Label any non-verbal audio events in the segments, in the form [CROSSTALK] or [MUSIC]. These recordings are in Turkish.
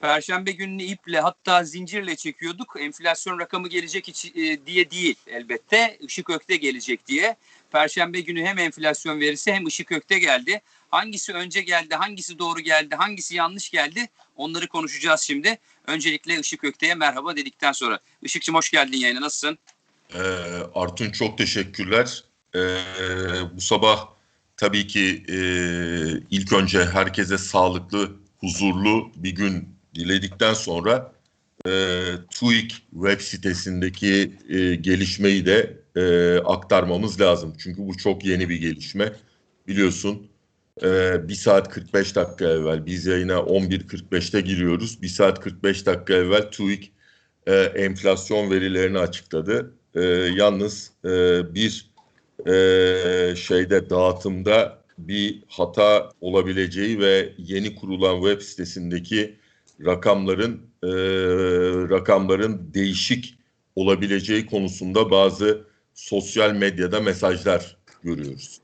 Perşembe gününü iple hatta zincirle çekiyorduk. Enflasyon rakamı gelecek e, diye değil elbette. Işık Ökte gelecek diye. Perşembe günü hem enflasyon verisi hem Işık Ökte geldi. Hangisi önce geldi, hangisi doğru geldi, hangisi yanlış geldi onları konuşacağız şimdi. Öncelikle Işık Ökte'ye merhaba dedikten sonra. Işıkçım hoş geldin yayına nasılsın? Ee, Artun çok teşekkürler. Ee, bu sabah tabii ki e, ilk önce herkese sağlıklı, huzurlu bir gün diledikten sonra e, TÜİK web sitesindeki e, gelişmeyi de e, aktarmamız lazım. Çünkü bu çok yeni bir gelişme. Biliyorsun e, 1 saat 45 dakika evvel biz yayına 11.45'te giriyoruz. 1 saat 45 dakika evvel TÜİK e, enflasyon verilerini açıkladı. E, yalnız e, bir e, şeyde dağıtımda bir hata olabileceği ve yeni kurulan web sitesindeki rakamların e, rakamların değişik olabileceği konusunda bazı sosyal medyada mesajlar görüyoruz.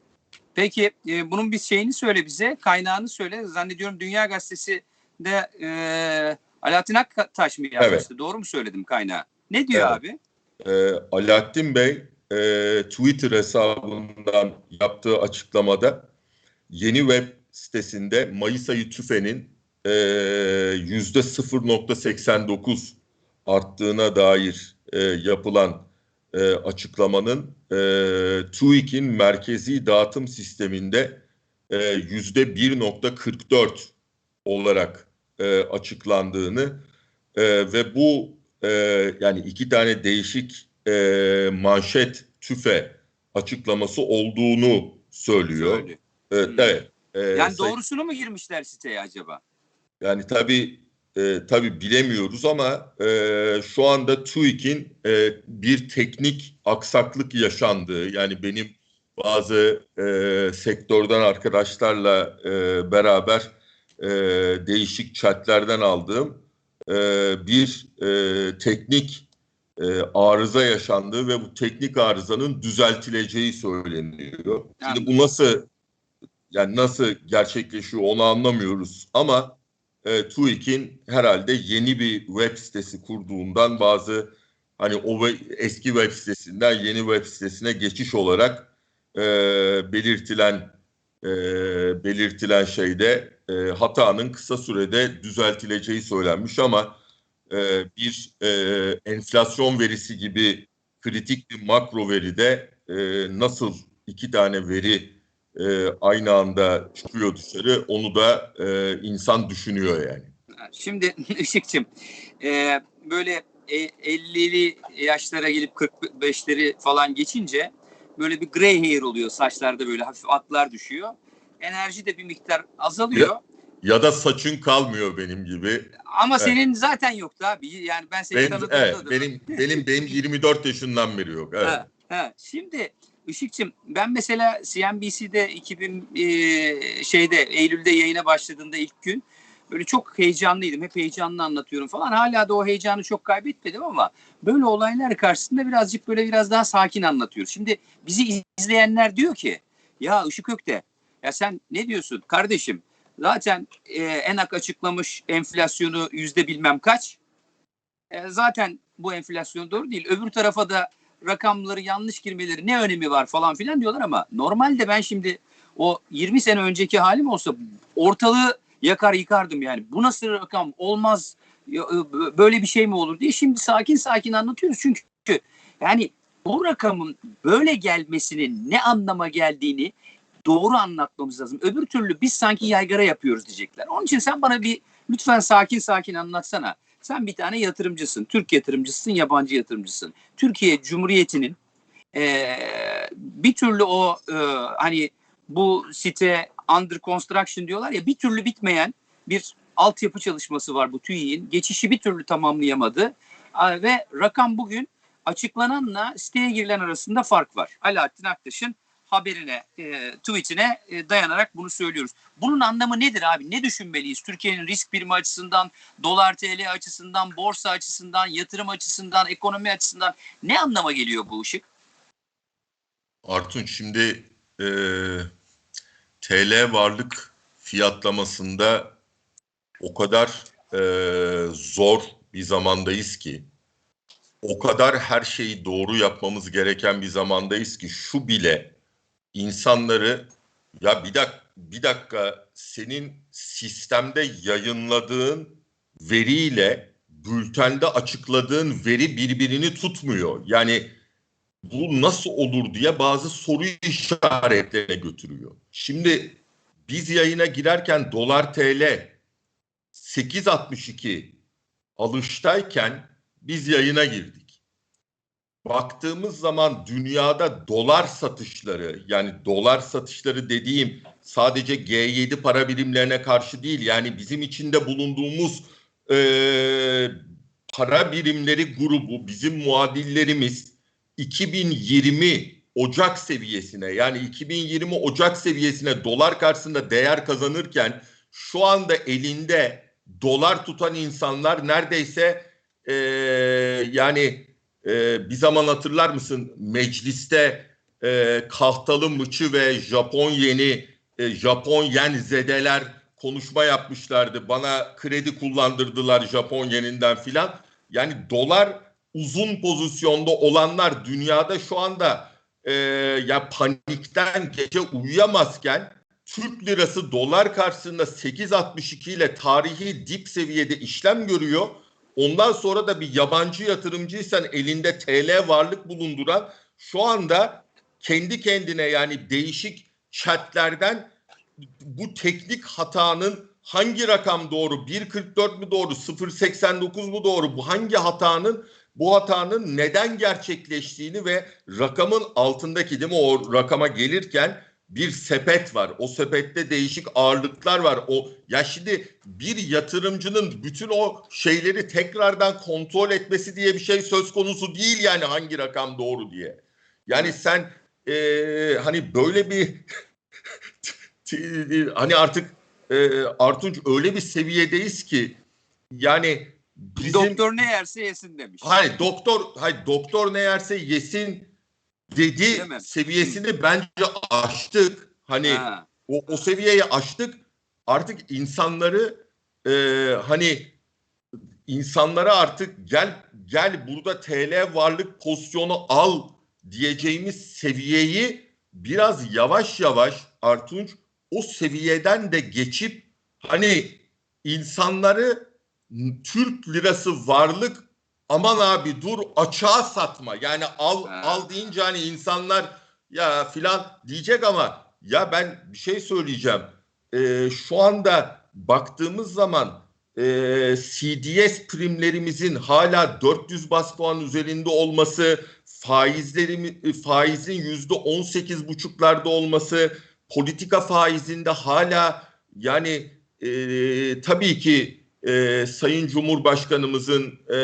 Peki e, bunun bir şeyini söyle bize, kaynağını söyle. Zannediyorum Dünya Gazetesi de e, Alaaddin Aktaş mı yazmıştı? Doğru mu söyledim kaynağı? Ne diyor Evet. abi? E, Alaaddin Bey e, Twitter hesabından yaptığı açıklamada yeni web sitesinde Mayıs ayı tüfenin e, yüzde 0.89 arttığına dair e, yapılan e, açıklamanın e, TÜİK'in merkezi dağıtım sisteminde e, yüzde 1.44 olarak e, açıklandığını e, ve bu e, yani iki tane değişik e, manşet tüfe açıklaması olduğunu söylüyor. Söylüyor. Evet, Hmm. evet. E, Yani doğrusunu mu girmişler siteye acaba? Yani tabii e, tabii bilemiyoruz ama e, şu anda TÜİK'in e, bir teknik aksaklık yaşandığı yani benim bazı e, sektörden arkadaşlarla e, beraber e, değişik chatlerden aldığım e, bir e, teknik e, arıza yaşandığı ve bu teknik arızanın düzeltileceği söyleniyor. Şimdi bu nasıl yani nasıl gerçekleşiyor onu anlamıyoruz ama e, TÜİK'in herhalde yeni bir web sitesi kurduğundan bazı hani o eski web sitesinden yeni web sitesine geçiş olarak e, belirtilen e, belirtilen şeyde e, hatanın kısa sürede düzeltileceği söylenmiş ama e, bir e, enflasyon verisi gibi kritik bir makro veride e, nasıl iki tane veri e, aynı anda çıkıyor dışarı onu da e, insan düşünüyor yani. Şimdi [LAUGHS] Işıkçım e, böyle e, 50'li yaşlara gelip 45'leri falan geçince böyle bir grey hair oluyor saçlarda böyle hafif aklar düşüyor. Enerji de bir miktar azalıyor. Ya da saçın kalmıyor benim gibi. Ama Evet. senin zaten yoktu abi. Yani ben seni Benim, tanıdığımda evet, da- benim benim benim 24 yaşından beri yok. Evet. Ha, ha. Şimdi Işıkçım ben mesela CNBC'de 2000 e, şeyde Eylül'de yayına başladığında ilk gün böyle çok heyecanlıydım. Hep heyecanlı anlatıyorum falan. Hala da o heyecanı çok kaybetmedim ama böyle olaylar karşısında birazcık böyle biraz daha sakin anlatıyoruz. Şimdi bizi izleyenler diyor ki ya Işık Ökte ya sen ne diyorsun kardeşim? Zaten e, ENAK açıklamış enflasyonu yüzde bilmem kaç. E, zaten bu enflasyon doğru değil. Öbür tarafa da rakamları yanlış girmeleri ne önemi var falan filan diyorlar ama normalde ben şimdi o 20 sene önceki halim olsa ortalığı yakar yıkardım yani. Bu nasıl rakam olmaz e, böyle bir şey mi olur diye şimdi sakin sakin anlatıyoruz çünkü yani bu rakamın böyle gelmesinin ne anlama geldiğini doğru anlatmamız lazım. Öbür türlü biz sanki yaygara yapıyoruz diyecekler. Onun için sen bana bir lütfen sakin sakin anlatsana. Sen bir tane yatırımcısın. Türk yatırımcısın, yabancı yatırımcısın. Türkiye Cumhuriyeti'nin eee, bir türlü o eee, hani bu site under construction diyorlar ya bir türlü bitmeyen bir altyapı çalışması var bu TÜİ'nin. Geçişi bir türlü tamamlayamadı. Ve rakam bugün açıklananla siteye girilen arasında fark var. Alaaddin Aktaş'ın haberine, e, tweetine e, dayanarak bunu söylüyoruz. Bunun anlamı nedir abi? Ne düşünmeliyiz? Türkiye'nin risk birimi açısından, dolar TL açısından, borsa açısından, yatırım açısından, ekonomi açısından ne anlama geliyor bu ışık? Artun şimdi e, TL varlık fiyatlamasında o kadar e, zor bir zamandayız ki o kadar her şeyi doğru yapmamız gereken bir zamandayız ki şu bile insanları ya bir dakika, bir dakika senin sistemde yayınladığın veriyle bültende açıkladığın veri birbirini tutmuyor. Yani bu nasıl olur diye bazı soru işaretlerine götürüyor. Şimdi biz yayına girerken dolar TL 8.62 alıştayken biz yayına girdik. Baktığımız zaman dünyada dolar satışları yani dolar satışları dediğim sadece G7 para birimlerine karşı değil yani bizim içinde bulunduğumuz e, para birimleri grubu bizim muadillerimiz 2020 Ocak seviyesine yani 2020 Ocak seviyesine dolar karşısında değer kazanırken şu anda elinde dolar tutan insanlar neredeyse e, yani e, bir zaman hatırlar mısın mecliste e, kahtalı mıçı ve Japon yeni e, Japon yen zedeler konuşma yapmışlardı. Bana kredi kullandırdılar Japon yeninden filan. Yani dolar uzun pozisyonda olanlar dünyada şu anda e, ya panikten gece uyuyamazken Türk lirası dolar karşısında 8.62 ile tarihi dip seviyede işlem görüyor. Ondan sonra da bir yabancı yatırımcıysan elinde TL varlık bulunduran şu anda kendi kendine yani değişik chatlerden bu teknik hatanın hangi rakam doğru? 1.44 mü doğru? 0.89 mu doğru? Bu hangi hatanın bu hatanın neden gerçekleştiğini ve rakamın altındaki değil mi? O rakama gelirken bir sepet var. O sepette değişik ağırlıklar var. O ya şimdi bir yatırımcının bütün o şeyleri tekrardan kontrol etmesi diye bir şey söz konusu değil yani hangi rakam doğru diye. Yani sen e, hani böyle bir [LAUGHS] hani artık e, Artunç öyle bir seviyedeyiz ki yani bizim Doktor ne yerse yesin demiş. hayır doktor hayır doktor ne yerse yesin dedi Değil mi? seviyesini bence aştık. Hani Ha, o, o seviyeyi aştık. Artık insanları e, hani insanlara artık gel gel burada TL varlık pozisyonu al diyeceğimiz seviyeyi biraz yavaş yavaş Artunç o seviyeden de geçip hani insanları Türk lirası varlık aman abi dur açığa satma. Yani al Ha. al deyince hani insanlar ya filan diyecek ama ya ben bir şey söyleyeceğim. Ee, şu anda baktığımız zaman e, CDS primlerimizin hala 400 bas puan üzerinde olması, faizlerim faizin yüzde 18 buçuklarda olması, politika faizinde hala yani e, tabii ki e, Sayın Cumhurbaşkanımızın e,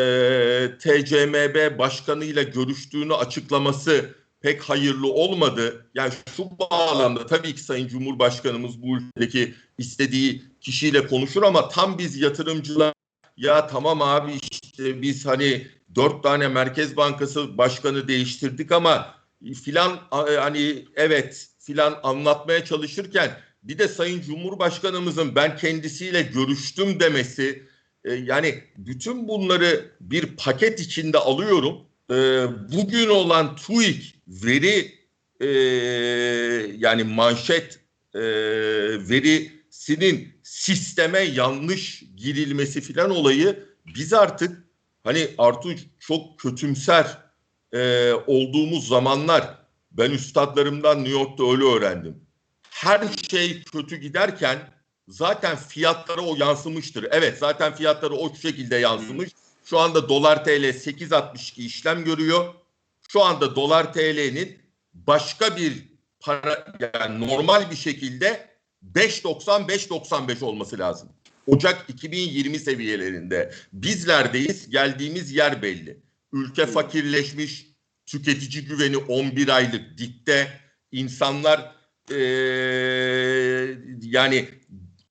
TCMB başkanıyla görüştüğünü açıklaması pek hayırlı olmadı. Yani şu bağlamda tabii ki Sayın Cumhurbaşkanımız bu ülkedeki istediği kişiyle konuşur ama tam biz yatırımcılar ya tamam abi işte biz hani dört tane Merkez Bankası başkanı değiştirdik ama filan hani evet filan anlatmaya çalışırken bir de Sayın Cumhurbaşkanımızın ben kendisiyle görüştüm demesi e, yani bütün bunları bir paket içinde alıyorum. E, bugün olan TÜİK veri e, yani manşet e, verisinin sisteme yanlış girilmesi filan olayı biz artık hani Artunç çok kötümser e, olduğumuz zamanlar ben üstadlarımdan New York'ta öyle öğrendim her şey kötü giderken zaten fiyatlara o yansımıştır. Evet zaten fiyatları o şekilde yansımış. Şu anda dolar TL 8.62 işlem görüyor. Şu anda dolar TL'nin başka bir para yani normal bir şekilde 5.90 5.95 olması lazım. Ocak 2020 seviyelerinde bizlerdeyiz. Geldiğimiz yer belli. Ülke fakirleşmiş, tüketici güveni 11 aylık dipte. İnsanlar ee, yani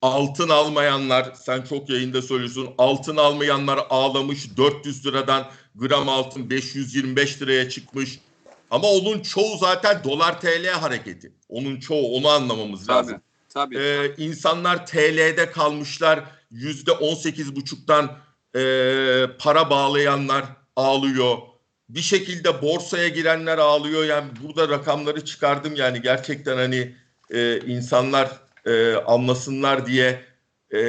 altın almayanlar sen çok yayında söylüyorsun altın almayanlar ağlamış 400 liradan gram altın 525 liraya çıkmış ama onun çoğu zaten dolar TL hareketi onun çoğu onu anlamamız lazım. tabii. Tabii. Ee, insanlar TL'de kalmışlar yüzde on sekiz buçuktan e, para bağlayanlar ağlıyor. Bir şekilde borsaya girenler ağlıyor. Yani burada rakamları çıkardım yani gerçekten hani e, insanlar e, anlasınlar diye e,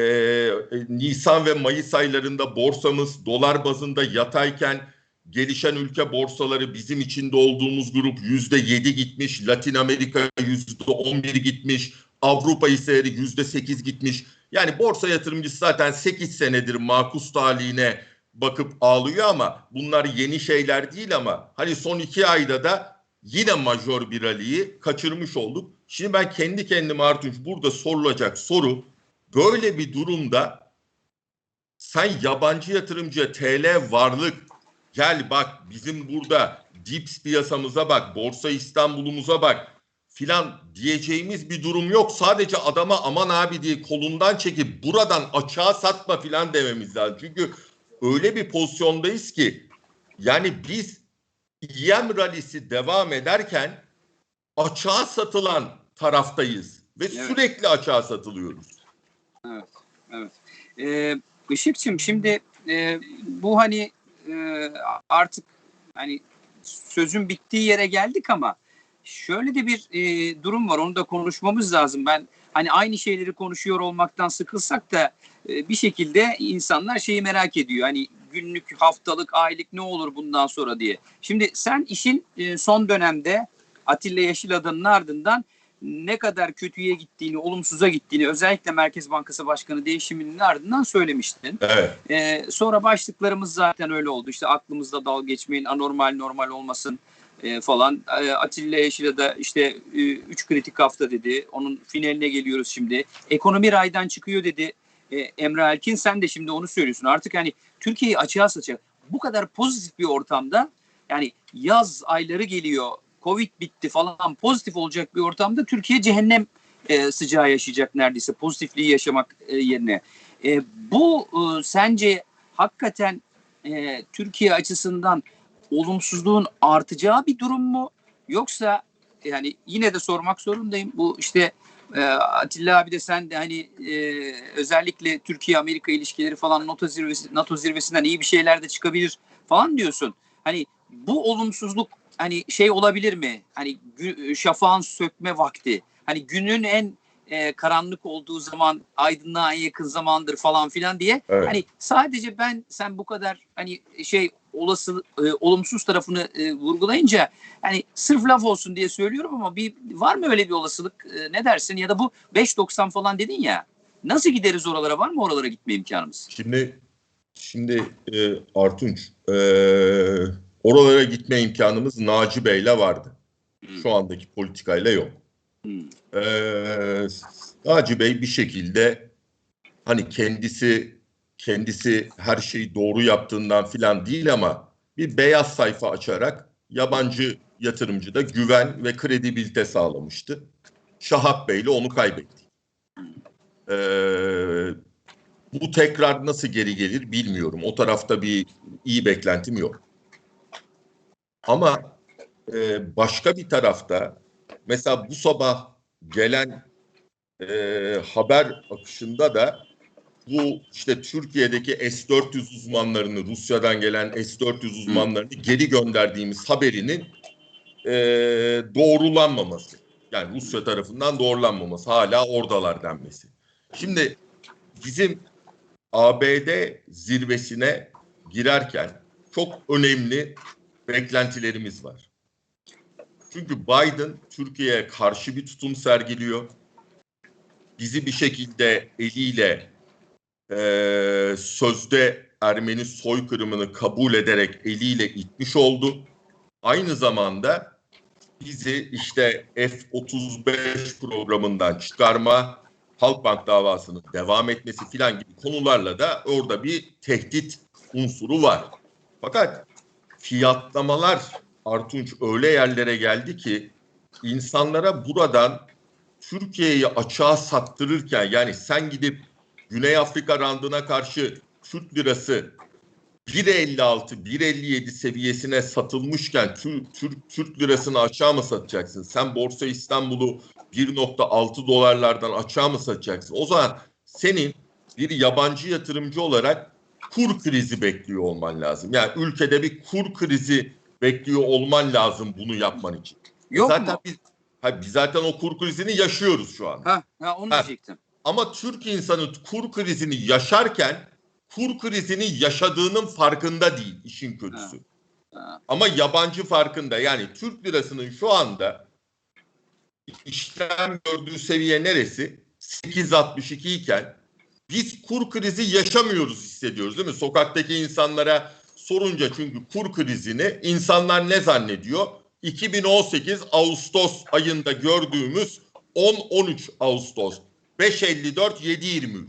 Nisan ve Mayıs aylarında borsamız dolar bazında yatayken gelişen ülke borsaları bizim içinde olduğumuz grup yüzde yedi gitmiş, Latin Amerika yüzde on bir gitmiş, Avrupa ise yüzde sekiz gitmiş. Yani borsa yatırımcısı zaten sekiz senedir makus talihine bakıp ağlıyor ama bunlar yeni şeyler değil ama hani son iki ayda da yine majör bir rally'yi kaçırmış olduk. Şimdi ben kendi kendime Artunç burada sorulacak soru böyle bir durumda sen yabancı yatırımcıya TL varlık gel bak bizim burada dips piyasamıza bak borsa İstanbul'umuza bak filan diyeceğimiz bir durum yok. Sadece adama aman abi diye kolundan çekip buradan açığa satma filan dememiz lazım. Çünkü öyle bir pozisyondayız ki yani biz EM rallisi devam ederken açığa satılan taraftayız ve Evet. sürekli açığa satılıyoruz. Evet, evet. Ee, Işıkçım şimdi e, bu hani e, artık hani sözün bittiği yere geldik ama şöyle de bir e, durum var onu da konuşmamız lazım. Ben hani aynı şeyleri konuşuyor olmaktan sıkılsak da e, bir şekilde insanlar şeyi merak ediyor. Hani günlük, haftalık, aylık ne olur bundan sonra diye. Şimdi sen işin e, son dönemde Atilla Yeşilada'nın ardından ne kadar kötüye gittiğini, olumsuza gittiğini özellikle Merkez Bankası Başkanı değişiminin ardından söylemiştin. Evet. Ee, sonra başlıklarımız zaten öyle oldu. İşte aklımızda dalga geçmeyin, anormal normal olmasın e, falan. E, Atilla Yeşil'e de işte 3 kritik hafta dedi. Onun finaline geliyoruz şimdi. Ekonomi raydan çıkıyor dedi. E, Emre Elkin sen de şimdi onu söylüyorsun. Artık hani Türkiye'yi açığa saçacak. Bu kadar pozitif bir ortamda yani yaz ayları geliyor. Covid bitti falan pozitif olacak bir ortamda Türkiye cehennem e, sıcağı yaşayacak neredeyse pozitifliği yaşamak e, yerine. E, bu e, sence hakikaten e, Türkiye açısından olumsuzluğun artacağı bir durum mu? Yoksa yani yine de sormak zorundayım. Bu işte e, Atilla abi de sen de hani e, özellikle Türkiye-Amerika ilişkileri falan NATO, zirvesi, NATO zirvesinden iyi bir şeyler de çıkabilir falan diyorsun. Hani bu olumsuzluk hani şey olabilir mi? Hani şafağın sökme vakti. Hani günün en e, karanlık olduğu zaman aydınlığa en yakın zamandır falan filan diye. Evet. Hani sadece ben sen bu kadar hani şey olası e, olumsuz tarafını e, vurgulayınca hani sırf laf olsun diye söylüyorum ama bir var mı öyle bir olasılık E, ne dersin ya da bu 5.90 falan dedin ya nasıl gideriz oralara var mı oralara gitme imkanımız? Şimdi şimdi e, Artunç e, oralara gitme imkanımız Naci Bey'le vardı. Hmm. Şu andaki politikayla yok. Hmm. E, Naci Bey bir şekilde hani kendisi kendisi her şeyi doğru yaptığından filan değil ama bir beyaz sayfa açarak yabancı yatırımcıda güven ve kredibilite sağlamıştı. Şahap Bey'le onu kaybetti. Ee, bu tekrar nasıl geri gelir bilmiyorum. O tarafta bir iyi beklentim yok. Ama e, başka bir tarafta mesela bu sabah gelen e, haber akışında da bu işte Türkiye'deki S-400 uzmanlarını, Rusya'dan gelen S-400 uzmanlarını geri gönderdiğimiz haberinin e, doğrulanmaması. Yani Rusya tarafından doğrulanmaması, hala oradalar denmesi. Şimdi bizim ABD zirvesine girerken çok önemli beklentilerimiz var. Çünkü Biden Türkiye'ye karşı bir tutum sergiliyor. Bizi bir şekilde eliyle e, sözde Ermeni soykırımını kabul ederek eliyle itmiş oldu. Aynı zamanda bizi işte F-35 programından çıkarma, Halkbank davasının devam etmesi filan gibi konularla da orada bir tehdit unsuru var. Fakat fiyatlamalar Artunç öyle yerlere geldi ki insanlara buradan Türkiye'yi açığa sattırırken yani sen gidip Güney Afrika randına karşı Türk lirası 1.56, 1.57 seviyesine satılmışken Türk, Türk, Türk lirasını açığa mı satacaksın? Sen Borsa İstanbul'u 1.6 dolarlardan açığa mı satacaksın? O zaman senin bir yabancı yatırımcı olarak kur krizi bekliyor olman lazım. Yani ülkede bir kur krizi bekliyor olman lazım bunu yapman için. Yok zaten mu? biz ha, biz zaten o kur krizini yaşıyoruz şu an. Ha, ha onu Ha. diyecektim. Ama Türk insanı kur krizini yaşarken kur krizini yaşadığının farkında değil işin kötüsü. Ha. Ama yabancı farkında. Yani Türk lirasının şu anda işlem gördüğü seviye neresi? 8.62 iken biz kur krizi yaşamıyoruz hissediyoruz değil mi? Sokaktaki insanlara sorunca çünkü kur krizini insanlar ne zannediyor? 2018 Ağustos ayında gördüğümüz 10-13 Ağustos 5.54-7.23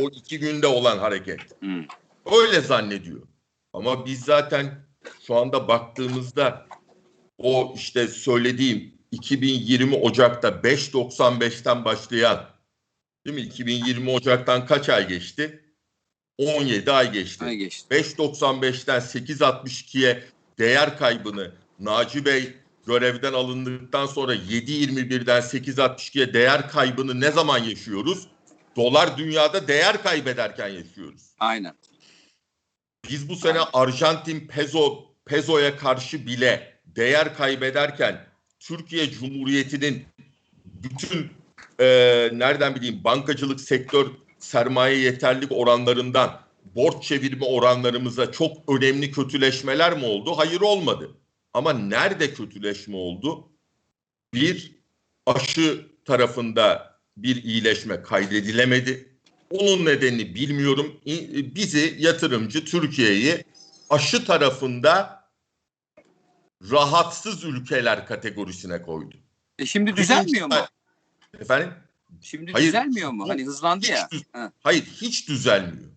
o iki günde olan hareket. Hmm. Öyle zannediyor. Ama biz zaten şu anda baktığımızda o işte söylediğim 2020 Ocak'ta 5.95'ten başlayan değil mi? 2020 Ocak'tan kaç ay geçti? 17 ay geçti. Ay geçti. 5.95'ten 8.62'ye değer kaybını Naci Bey görevden alındıktan sonra 7.21'den 8.62'ye değer kaybını ne zaman yaşıyoruz? Dolar dünyada değer kaybederken yaşıyoruz. Aynen. Biz bu sene Arjantin peso pesoya karşı bile değer kaybederken Türkiye Cumhuriyeti'nin bütün e, nereden bileyim bankacılık sektör sermaye yeterlilik oranlarından borç çevirme oranlarımıza çok önemli kötüleşmeler mi oldu? Hayır olmadı. Ama nerede kötüleşme oldu? Bir aşı tarafında bir iyileşme kaydedilemedi. Onun nedenini bilmiyorum. Bizi yatırımcı Türkiye'yi aşı tarafında rahatsız ülkeler kategorisine koydu. E şimdi düzelmiyor mu? Efendim? Şimdi Hayır. düzelmiyor mu? Hani hızlandı Hiç, ya. düz- hayır hiç düzelmiyor.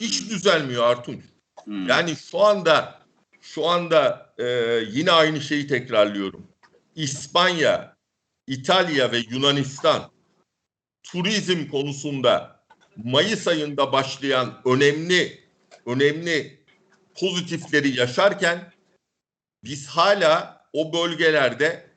Hiç düzelmiyor Artunç. Hmm. Yani şu anda şu anda e, yine aynı şeyi tekrarlıyorum. İspanya, İtalya ve Yunanistan turizm konusunda Mayıs ayında başlayan önemli önemli pozitifleri yaşarken biz hala o bölgelerde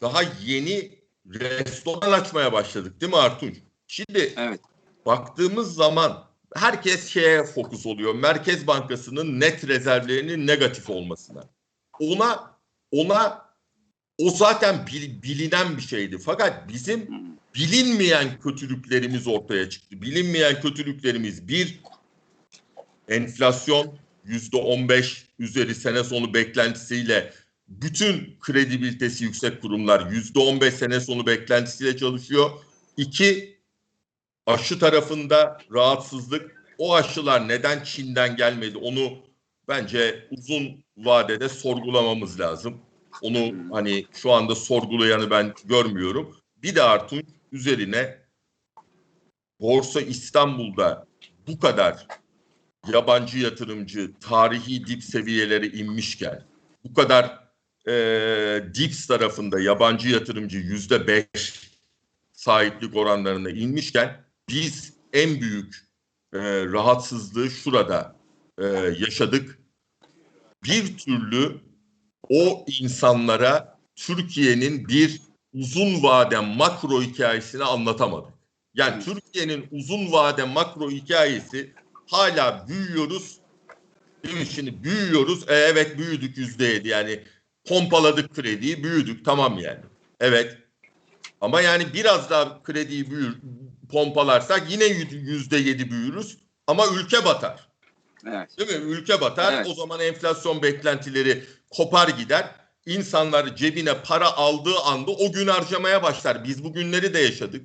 daha yeni restoran açmaya başladık değil mi Artunç? Şimdi Evet. baktığımız zaman herkes şeye fokus oluyor. Merkez Bankası'nın net rezervlerinin negatif olmasına. Ona ona o zaten bil- bilinen bir şeydi. Fakat bizim Hmm. bilinmeyen kötülüklerimiz ortaya çıktı. Bilinmeyen kötülüklerimiz bir enflasyon yüzde on beş üzeri sene sonu beklentisiyle bütün kredibilitesi yüksek kurumlar yüzde on beş sene sonu beklentisiyle çalışıyor. İki aşı tarafında rahatsızlık. O aşılar neden Çin'den gelmedi onu bence uzun vadede sorgulamamız lazım. Onu hani şu anda sorgulayanı ben görmüyorum. Bir de Artunç üzerine Borsa İstanbul'da bu kadar yabancı yatırımcı tarihi dip seviyelere inmişken bu kadar e, DIPS tarafında yabancı yatırımcı yüzde beş sahiplik oranlarına inmişken biz en büyük e, rahatsızlığı şurada e, yaşadık. Bir türlü o insanlara Türkiye'nin bir uzun vade makro hikayesini anlatamadık. Yani. Türkiye'nin uzun vade makro hikayesi hala büyüyoruz. Değil mi? Şimdi büyüyoruz. E, evet büyüdük yüzde yedi. Yani pompaladık krediyi büyüdük. Tamam yani. Evet. Ama yani biraz daha krediyi büyür, pompalarsak yine yüzde yedi büyürüz. Ama ülke batar. Evet. Değil mi? Ülke batar. Evet. O zaman enflasyon beklentileri kopar gider. İnsanlar cebine para aldığı anda o gün harcamaya başlar. Biz bu günleri de yaşadık.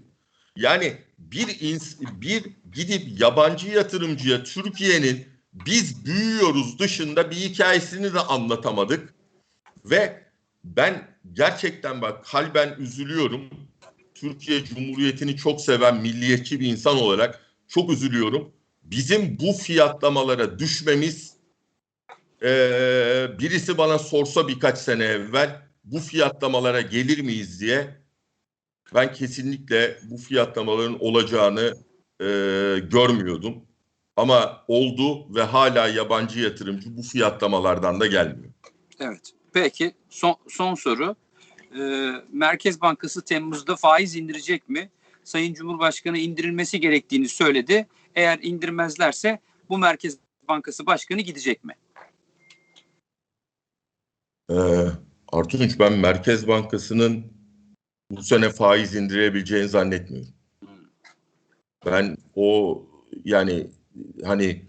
Yani bir ins- bir gidip yabancı yatırımcıya Türkiye'nin biz büyüyoruz dışında bir hikayesini de anlatamadık. Ve ben gerçekten bak kalben üzülüyorum. Türkiye Cumhuriyeti'ni çok seven milliyetçi bir insan olarak çok üzülüyorum. Bizim bu fiyatlamalara düşmemiz eee, birisi bana sorsa birkaç sene evvel bu fiyatlamalara gelir miyiz diye ben kesinlikle bu fiyatlamaların olacağını eee, görmüyordum. Ama oldu ve hala yabancı yatırımcı bu fiyatlamalardan da gelmiyor. Evet. Peki son, son soru. Ee, Merkez Bankası Temmuz'da faiz indirecek mi? Sayın Cumhurbaşkanı indirilmesi gerektiğini söyledi. Eğer indirmezlerse bu Merkez Bankası Başkanı gidecek mi? Ee, Artunç ben Merkez Bankası'nın bu sene faiz indirebileceğini zannetmiyorum. Ben o yani hani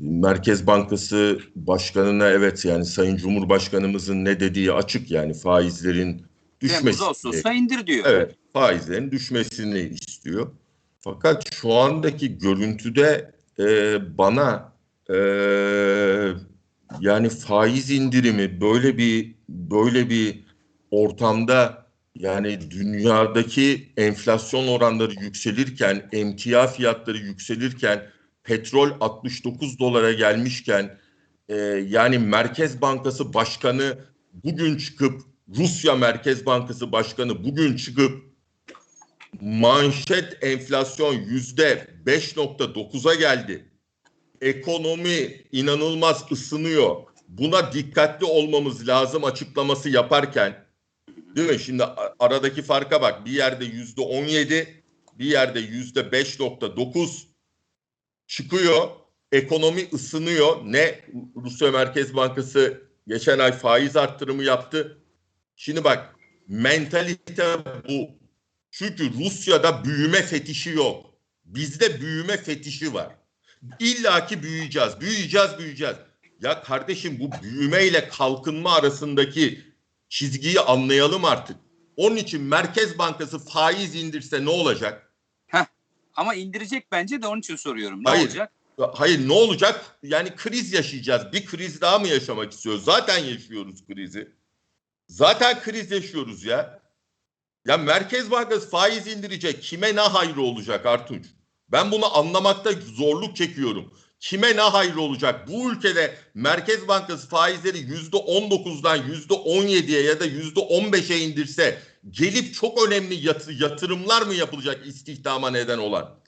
Merkez Bankası Başkanı'na evet yani Sayın Cumhurbaşkanımızın ne dediği açık yani faizlerin düşmesi. Temmuz Ağustos'ta indir diyor. Evet, faizlerin düşmesini istiyor. Fakat şu andaki görüntüde e, bana e, yani faiz indirimi böyle bir böyle bir ortamda yani dünyadaki enflasyon oranları yükselirken, emtia fiyatları yükselirken, petrol 69 dolara gelmişken e, yani Merkez Bankası Başkanı bugün çıkıp Rusya Merkez Bankası Başkanı bugün çıkıp manşet enflasyon yüzde 5.9'a geldi. Ekonomi inanılmaz ısınıyor. Buna dikkatli olmamız lazım açıklaması yaparken değil mi? Şimdi aradaki farka bak. Bir yerde yüzde 17, bir yerde yüzde 5.9 çıkıyor. Ekonomi ısınıyor. Ne Rusya Merkez Bankası geçen ay faiz arttırımı yaptı. Şimdi bak mentalite bu. Çünkü Rusya'da büyüme fetişi yok. Bizde büyüme fetişi var. İlla ki büyüyeceğiz, büyüyeceğiz, büyüyeceğiz. Ya kardeşim bu büyümeyle kalkınma arasındaki çizgiyi anlayalım artık. Onun için Merkez Bankası faiz indirse ne olacak? Ama indirecek bence de onun için soruyorum. Ne Hayır. olacak? Hayır ne olacak? Yani kriz yaşayacağız. Bir kriz daha mı yaşamak istiyoruz? Zaten yaşıyoruz krizi. Zaten kriz yaşıyoruz ya. Ya Merkez Bankası faiz indirecek. Kime ne hayrı olacak Artunç? Ben bunu anlamakta zorluk çekiyorum. Kime ne hayrı olacak? Bu ülkede Merkez Bankası faizleri yüzde 19'dan yüzde 17'ye ya da yüzde 15'e indirse gelip çok önemli yatı- yatırımlar mı yapılacak istihdama neden olan?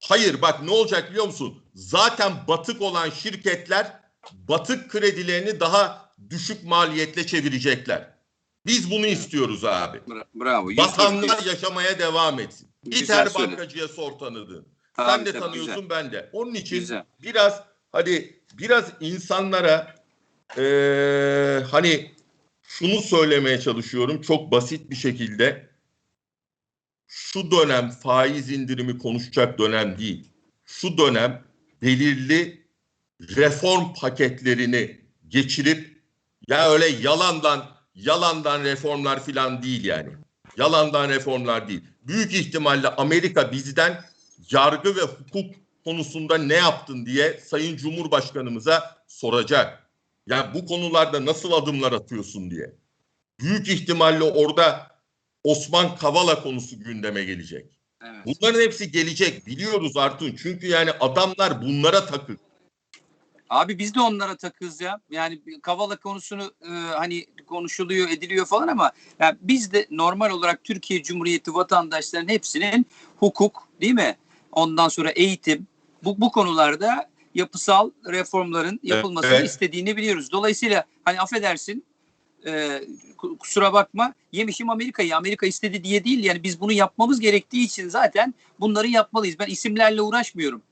Hayır bak ne olacak biliyor musun? Zaten batık olan şirketler batık kredilerini daha düşük maliyetle çevirecekler. Biz bunu istiyoruz abi. Bra- bravo. Vatandaş yaşamaya devam etsin. Güzel söyledin. bankacıya sor tanıdığın. Tabii, Sen de tanıyorsun ben de. Onun için Güzel. biraz hadi biraz insanlara eee, hani şunu söylemeye çalışıyorum çok basit bir şekilde. Şu dönem faiz indirimi konuşacak dönem değil. Şu dönem belirli reform paketlerini geçirip ya öyle yalandan yalandan reformlar filan değil yani. Yalandan reformlar değil. Büyük ihtimalle Amerika bizden yargı ve hukuk konusunda ne yaptın diye Sayın Cumhurbaşkanımıza soracak. Yani bu konularda nasıl adımlar atıyorsun diye. Büyük ihtimalle orada Osman Kavala konusu gündeme gelecek. Evet. Bunların hepsi gelecek biliyoruz Artun. Çünkü yani adamlar bunlara takık. Abi biz de onlara takız ya. Yani Kavala konusunu e, hani konuşuluyor, ediliyor falan ama yani biz de normal olarak Türkiye Cumhuriyeti vatandaşlarının hepsinin hukuk, değil mi? Ondan sonra eğitim bu bu konularda yapısal reformların yapılmasını Evet. istediğini biliyoruz. Dolayısıyla hani affedersin e, ku- kusura bakma yemişim Amerika'yı. Amerika istedi diye değil yani biz bunu yapmamız gerektiği için zaten bunları yapmalıyız. Ben isimlerle uğraşmıyorum.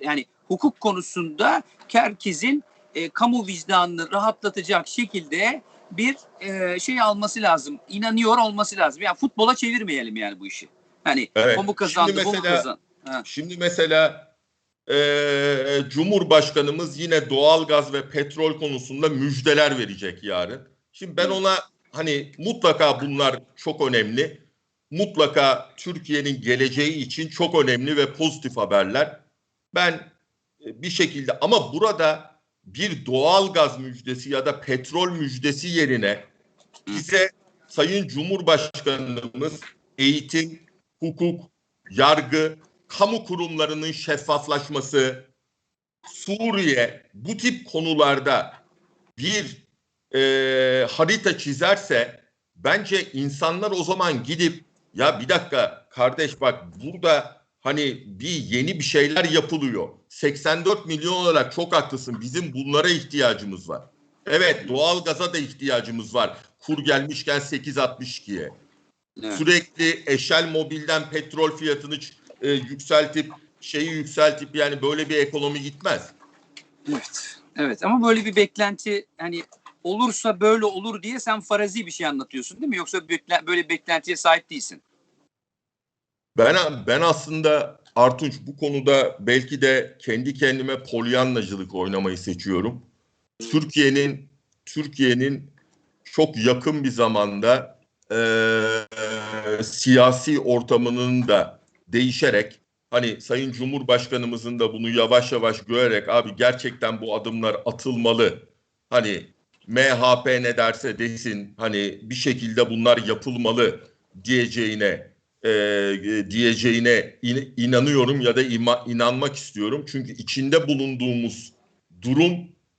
Yani hukuk konusunda herkesin e, kamu vicdanını rahatlatacak şekilde bir e, şey alması lazım. İnanıyor olması lazım. Yani futbola çevirmeyelim yani bu işi. Hani Evet. o mu kazandı, Şimdi bu mu mesela- kazandı? Ha. Şimdi mesela eee, Cumhurbaşkanımız yine doğalgaz ve petrol konusunda müjdeler verecek yarın. Şimdi ben ona hani mutlaka bunlar çok önemli. Mutlaka Türkiye'nin geleceği için çok önemli ve pozitif haberler. Ben e, bir şekilde ama burada bir doğalgaz müjdesi ya da petrol müjdesi yerine bize Sayın Cumhurbaşkanımız eğitim, hukuk, yargı, kamu kurumlarının şeffaflaşması, Suriye bu tip konularda bir e, harita çizerse bence insanlar o zaman gidip ya bir dakika kardeş bak burada hani bir yeni bir şeyler yapılıyor. 84 milyon olarak çok haklısın. Bizim bunlara ihtiyacımız var. Evet doğalgaza da ihtiyacımız var. Kur gelmişken 8.62'ye. Evet. Sürekli Eşel Mobil'den petrol fiyatını e, yükseltip şeyi yükseltip yani böyle bir ekonomi gitmez. Evet. Evet ama böyle bir beklenti hani olursa böyle olur diye sen farazi bir şey anlatıyorsun değil mi? Yoksa bekle- böyle beklentiye sahip değilsin. Ben ben aslında Artunç bu konuda belki de kendi kendime polyanlacılık oynamayı seçiyorum. Türkiye'nin Türkiye'nin çok yakın bir zamanda eee, siyasi ortamının da değişerek hani Sayın Cumhurbaşkanımızın da bunu yavaş yavaş görerek abi gerçekten bu adımlar atılmalı. Hani MHP ne derse desin hani bir şekilde bunlar yapılmalı diyeceğine e, diyeceğine in- inanıyorum ya da ima- inanmak istiyorum. Çünkü içinde bulunduğumuz durum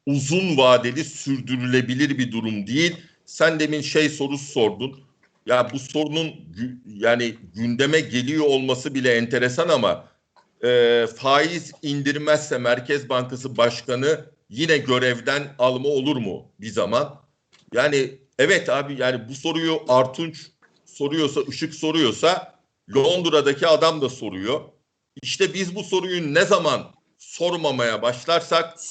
uzun vadeli sürdürülebilir bir durum değil. Sen demin şey sorusu sordun. Ya bu sorunun yani gündeme geliyor olması bile enteresan ama e, faiz indirmezse Merkez Bankası Başkanı yine görevden alma olur mu bir zaman? Yani evet abi yani bu soruyu Artunç soruyorsa, Işık soruyorsa Londra'daki adam da soruyor. İşte biz bu soruyu ne zaman sormamaya başlarsak,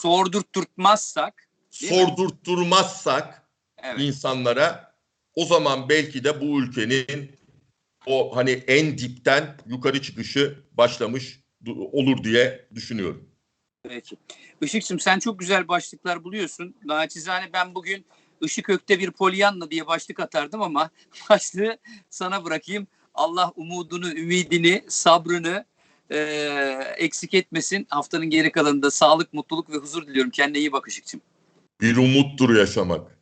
mi? sordurtturmazsak evet. insanlara o zaman belki de bu ülkenin o hani en dipten yukarı çıkışı başlamış olur diye düşünüyorum. Peki. Işıkçım sen çok güzel başlıklar buluyorsun. Naçizane ben bugün Işık Ökte bir polyanla diye başlık atardım ama [LAUGHS] başlığı sana bırakayım. Allah umudunu, ümidini, sabrını eee, eksik etmesin. Haftanın geri kalanında sağlık, mutluluk ve huzur diliyorum. Kendine iyi bak Işıkçım. Bir umuttur yaşamak.